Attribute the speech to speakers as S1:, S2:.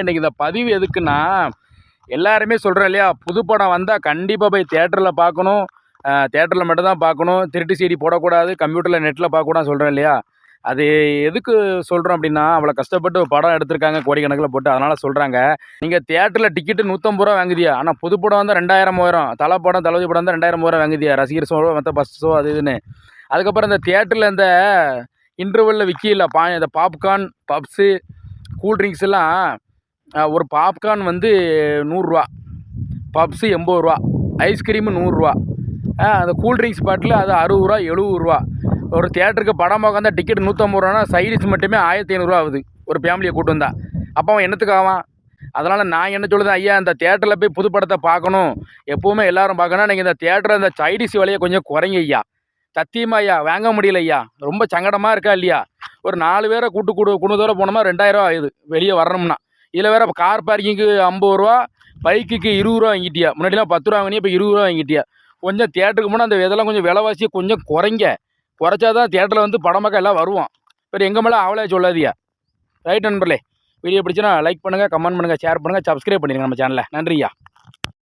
S1: இன்னைக்கு இந்த பதிவு எதுக்குன்னா எல்லாருமே சொல்கிறேன் இல்லையா புது படம் வந்தால் கண்டிப்பாக போய் தேட்டரில் பார்க்கணும். தேட்டரில் மட்டும் தான் பார்க்கணும். திருட்டு சீடி போடக்கூடாது கம்ப்யூட்டரில் நெட்டில் பார்க்கக்கூடாது சொல்கிறேன் இல்லையா? அது எதுக்கு சொல்கிறோம் அப்படின்னா அவ்வளோ கஷ்டப்பட்டு படம் எடுத்திருக்காங்க கோடிக்கணக்கில் போட்டு அதனால் சொல்கிறாங்க நீங்கள் தேட்டரில் டிக்கெட்டு நூற்றம்பது ரூபா வாங்குதியா? ஆனால் புது படம் வந்து ரெண்டாயிரம் மூவாயிரம். தலை படம் தளபதி படம் வந்து ரெண்டாயிரம் மூவாயிரம் வாங்குதியா? ரசிகர் ஷோ மற்ற பஸ்ஸோ அது இதுன்னு. அதுக்கப்புறம் இந்த தேட்டரில் இந்த இன்டர்வெல்லில் விற்கல பா இந்த பாப்கார்ன் பப்ஸு கூல்ட்ரிங்க்ஸ் எல்லாம் ஒரு பாப்கார்ன் வந்து நூறுரூவா. பப்ஸு எண்பது ரூபா ஐஸ்கிரீமு நூறுரூவா. அந்த கூல்ட்ரிங்க்ஸ் பாட்டில் அது அறுபது ரூபா எழுபது ரூபா ஒரு தேட்டருக்கு படம் பார்க்காந்தா டிக்கெட் நூற்றம்பது ரூபானா சைடிஸ் மட்டுமே ஆயிரத்தி ஐநூறுரூவா ஆகுது. ஒரு ஃபேமிலியை கூட்டு வந்தா. அப்போ அவன் என்னத்துக்கு ஆவான்? அதனால் நான் என்ன சொல்லுதேன் ஐயா இந்த தேட்டரில் போய் புது படத்தை பார்க்கணும். எப்போவுமே எல்லாரும் பார்க்கணும். நீங்கள் இந்த தேட்டரில் இந்த சைடிஸ் விலையை கொஞ்சம் குறைங்க ஐயா. சத்தியமா ஐயா. வாங்க முடியல ஐயா. ரொம்ப சங்கடமாக இருக்கா இல்லையா? ஒரு நாலு பேரை கூட்டு கூடு குடும்பத்தோட போனோமா ரெண்டாயிரம் ஆகுது. வெளியே வரணும்னா. இதில் வேறு கார் பார்க்கிங்க்கு ஐம்பது ரூபா பைக்குக்கு இருபது ரூபா வாங்கிட்டியா. முன்னாடிலாம் பத்து ரூபா வாங்கினியா இப்போ இருபது ரூபா வாங்கிட்டியா. கொஞ்சம் தேட்டருக்கு போனால் அந்த இதெல்லாம் கொஞ்சம் விலைவாசியை கொஞ்சம் குறைங்க. குறைச்சா தான் தேட்டரில் வந்து படம் எல்லாம் வருவோம். இப்போ எங்கள் மேலே அவளே சொல்லாதியா ரைட் நண்பர்களே வீடியோ பிடிச்சினா லைக் பண்ணுங்கள் கமெண்ட் பண்ணுங்கள் ஷேர் பண்ணுங்கள் சப்ஸ்கிரைப் பண்ணிடுங்க நம்ம சேனலில் நன்றியா